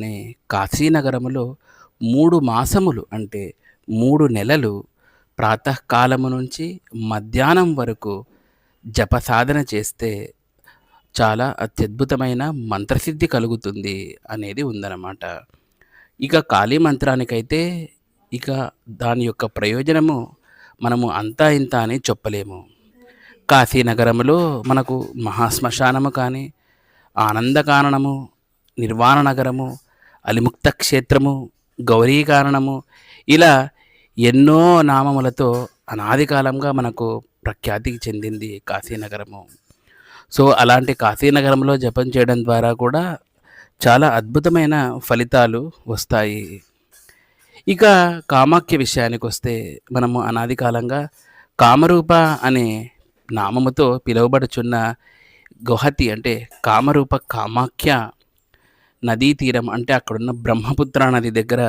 నే కాశీనగరములో మూడు మాసములు అంటే మూడు నెలలు ప్రాతకాలము నుంచి మధ్యాహ్నం వరకు జప సాధన చేస్తే చాలా అత్యద్భుతమైన మంత్రసిద్ధి కలుగుతుంది అనేది ఉందన్నమాట. ఇక కాళీ మంత్రానికైతే ఇక దాని యొక్క ప్రయోజనము మనము అంతా ఇంత అని చెప్పలేము. కాశీనగరములో మనకు మహాశ్మశానము కానీ ఆనందకాననము నిర్వాణ నగరము అలిముక్త క్షేత్రము గౌరీ కారణము ఇలా ఎన్నో నామములతో అనాది కాలంగా మనకు ప్రఖ్యాతికి చెందింది కాశీనగరము సో అలాంటి కాశీనగరంలో జపం చేయడం ద్వారా కూడా చాలా అద్భుతమైన ఫలితాలు వస్తాయి. ఇక కామాఖ్య విషయానికి వస్తే మనము అనాది కాలంగా కామరూప అనే నామముతో పిలువబడుచున్న గుహతి అంటే కామరూప కామాఖ్య నదీ తీరం అంటే అక్కడున్న బ్రహ్మపుత్ర నది దగ్గర